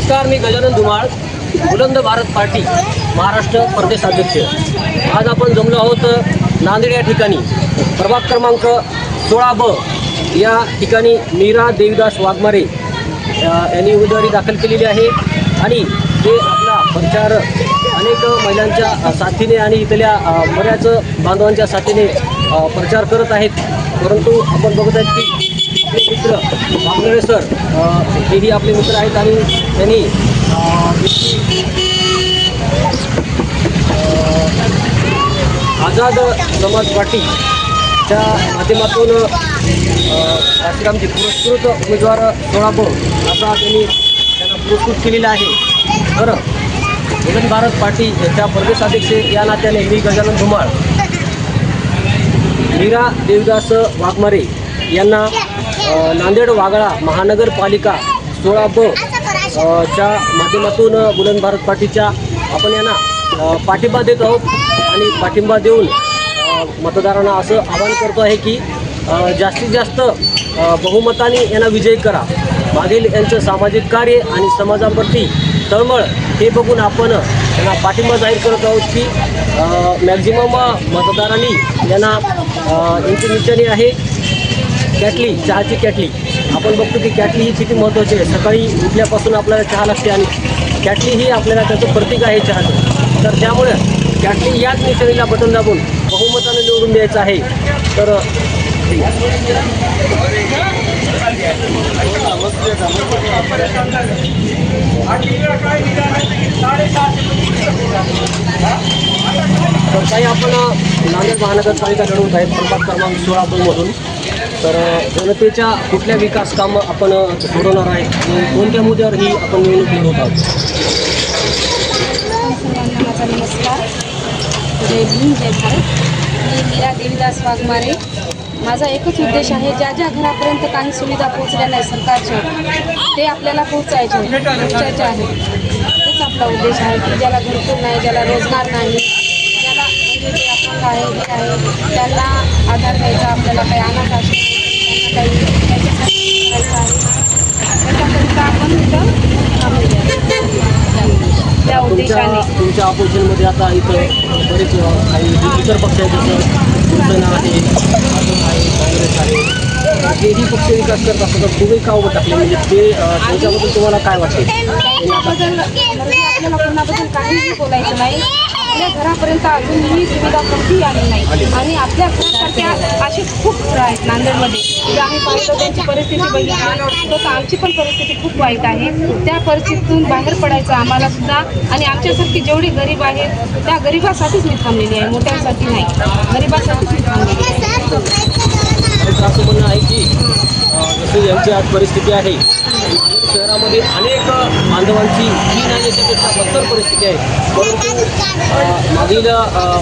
नमस्कार मी गजानन धुमाळ बुलंद भारत पार्टी महाराष्ट्र प्रदेश अध्यक्ष. आज आपण जमलो आहोत नांदेड या ठिकाणी. प्रभाग क्रमांक सोळा ब या ठिकाणी मीरा देवीदास वाघमारे यांनी उमेदवारी दाखल केलेली आहे. आणि ते आपला प्रचार अनेक महिलांच्या साथीने आणि इथल्या बऱ्याच बांधवांच्या साथीने प्रचार करत आहेत. परंतु आपण बघत आहेत की हे मित्र वांगळे सर अ, हेही आपले मित्र आहेत आणि त्यांनी आझाद समाज पार्टीच्या माध्यमातून अ, पुरस्कृत उमेदवार सोळापूर असा त्यांनी त्यांना पुरस्कृत केलेला आहे. तर विजन भारत पार्टी यांच्या प्रदेशाध्यक्ष या नात्याने मी गजानन धुमाळ मीरा देवदास वाघमारे यांना नांदेड वागळा महानगरपालिका सोळा ब च्या माध्यमातून बुलंद भारत पार्टीच्या आपण यांना पाठिंबा देत आहोत आणि पाठिंबा देऊन मतदारांना असं आवाहन करतो आहे की जास्तीत जास्त बहुमताने यांना विजयी करा. मागील यांचं सामाजिक कार्य आणि समाजाप्रती तळमळ हे बघून आपण त्यांना पाठिंबा जाहीर करत आहोत की मॅक्झिमम मतदारांनी यांना यांची निशाणी आहे. कॅटली चहाची कॅटली. आपण बघतो की कॅटली ही किती महत्त्वाची आहे. सकाळी उठल्यापासून आपल्याला चहा लागते आणि कॅटली ही आपल्याला त्याचं प्रतीक आहे चहाचं. तर त्यामुळे कॅटली याच निशाणीला बटन दाबून बहुमताने निवडून द्यायचं आहे. तर तर काही आपण नांदेड महानगरपालिका घडवत आहेत प्रभाग क्रमांक सोळा दोनमधून तर जनतेच्या कुठल्या विकास कामं आपण सोडवणार आहे कोणत्या मुद्द्यावर ही आपण निवडणूक लढवत आहोत? माझा नमस्कार. जय भीम जय भारत. मी मीरा देवीदास वाघमारे. माझा एकच उद्देश आहे ज्या ज्या घरापर्यंत काही सुविधा पोहोचल्या नाही सरकारच्या ते आपल्याला पोहोचायचे पोहोचायचे आहे. हेच आपला उद्देश आहे की ज्याला घरकुल नाही ज्याला रोजगार नाही ज्याला म्हणजे जे अपंग आहे हे आहे त्यांना आधार द्यायचा आपल्याला काही अनाथ आश्रम काही आहे त्याच्याकरिता आपण इथं त्या तुमच्या उद्देशाने तुमच्या ऑपोजिशनमध्ये आता इथं बरेच काही इतर पक्ष आहेत जसं शिवसेना आहे भाजप आहे काँग्रेस आहे. तेही पक्ष विकास करत असतात तर तुम्ही का उभं टाकले म्हणजे ते त्यांच्याबद्दल तुम्हाला काय वाटते आपल्याला कोणाबद्दल काहीही बोलायचं नाही आपल्या घरापर्यंत अजूनही सुविधा कोणतीही आली नाही. आणि आपल्या घरासारख्या असे खूप घरं आहेत नांदेडमध्ये. जे आम्ही पाहिलं त्यांची परिस्थिती बघितली. तर आमची पण परिस्थिती खूप वाईट आहे. त्या परिस्थितीतून बाहेर पडायचं आम्हाला सुद्धा. आणि आमच्यासारखी जेवढी गरीब आहेत त्या गरिबासाठीच मी थांबलेली आहे मोठ्यांसाठी नाही. गरिबासाठीच मी थांबलेली आहे. त्याचं असं म्हणणं आहे की जसं यांची आज परिस्थिती आहे शहरामध्ये अनेक बांधवांची ही नाही याच्यापेक्षा बत्तर परिस्थिती आहे. परंतु मागील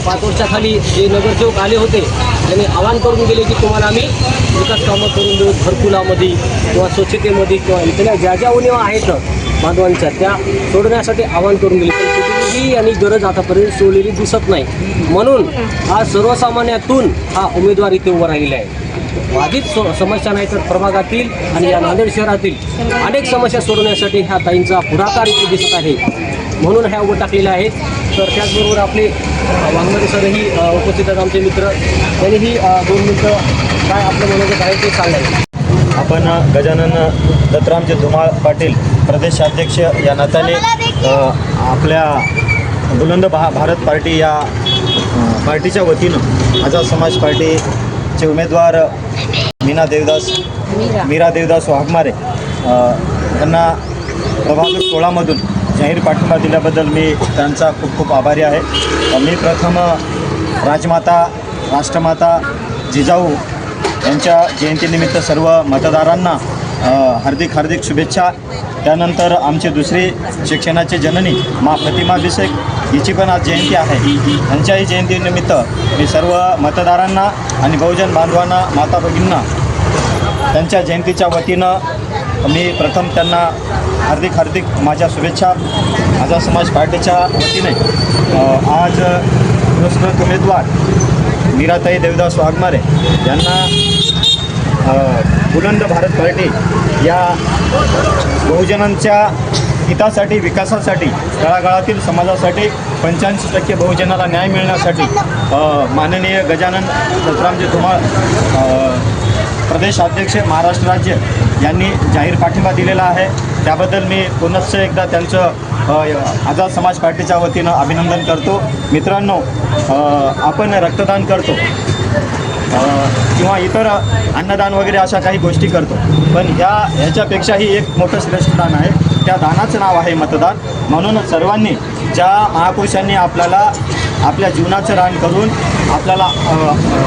पाच वर्षाखाली जे नगरसेवक आले होते त्यांनी आवाहन करून गेले की तुम्हाला आम्ही विकास कामं करून देऊ घरकुलामध्ये किंवा स्वच्छतेमध्ये किंवा इथल्या ज्या ज्या उणीवा आहेत बांधवांच्या त्या सोडण्यासाठी आवाहन करून गेले पण आणि गरज आतापर्यंत सोडलेली दिसत नाही. म्हणून हा सर्वसामान्यातून हा उमेदवार इथे उभा राहिलेला आहे. बाधित समस्या नाही तर प्रभागातील आणि या नांदेड शहरातील अनेक समस्या सोडवण्यासाठी ह्या ताईंचा पुढाकार इथे दिसत आहे. म्हणून ह्या उभं टाकलेल्या आहेत तर त्याचबरोबर आपले अ, सरही उपस्थित आहेत आमचे मित्र. त्यांनीही दोन मिनटं काय आपलं मनाचं काय ते सांगायचं आपण गजानन दत्तरामजी धुमाळ पाटील प्रदेशाध्यक्ष या नात्याने आपल्या बुलंद भा भारत पार्टी या पार्टीच्या वतीनं आझाद समाज पार्टीचे उमेदवार मीना देवदास मीरा. देवदास वाघमारे अ, यांना प्रभाग सोळामधून जाहीर पाठिंबा दिल्याबद्दल मी त्यांचा खूप खूप आभारी आहे. मी प्रथम राजमाता राष्ट्रमाता जिजाऊ यांच्या जयंतीनिमित्त सर्व मतदारांना हार्दिक हार्दिक शुभेच्छा. त्यानंतर आमचे दुसरे शिक्षणाचे जननी मा प्रतिमा अभिषेक हिची पण आज जयंती आहे. त्यांच्याही जयंतीनिमित्त मी सर्व मतदारांना आणि बहुजन बांधवांना माता भगिनींना त्यांच्या जयंतीच्या वतीनं मी प्रथम त्यांना हार्दिक हार्दिक माझ्या शुभेच्छा माझा समाज पार्टीच्या वतीने आज पुरस्कृत उमेदवार मीराताई देवदास वाघमारे यांना बुलंद भारत पार्टी या बहुजनांच्या हितासाठी विकासासाठी तळागाळातील समाजासाठी पंच्याऐंशी टक्के बहुजनाला न्याय मिळण्यासाठी माननीय गजानन दत्तरामजी धुमाळ प्रदेश अध्यक्ष महाराष्ट्र राज्य यांनी जाहीर पाठिंबा दिलेला आहे. त्याबद्दल मी पुनश्च एकदा त्यांचं आझाद समाज पार्टीच्या वतीनं अभिनंदन करतो. मित्रांनो आपण रक्तदान करतो. किंवा इतर अन्नदान वगैरे अशा काही गोष्टी करतो. पण ह्या ह्याच्यापेक्षाही एक मोठं श्रेष्ठ दान आहे. त्या दानाचं नाव आहे मतदान. म्हणून सर्वांनी ज्या महापुरुषांनी आपल्याला आपल्या जीवनाचं रान करून आपल्याला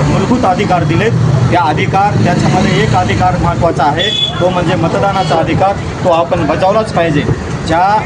मूलभूत अधिकार दिलेत त्या अधिकार त्याच्यामध्ये एक अधिकार महत्त्वाचा आहे. तो म्हणजे मतदानाचा अधिकार. तो आपण बजावलाच पाहिजे. ज्या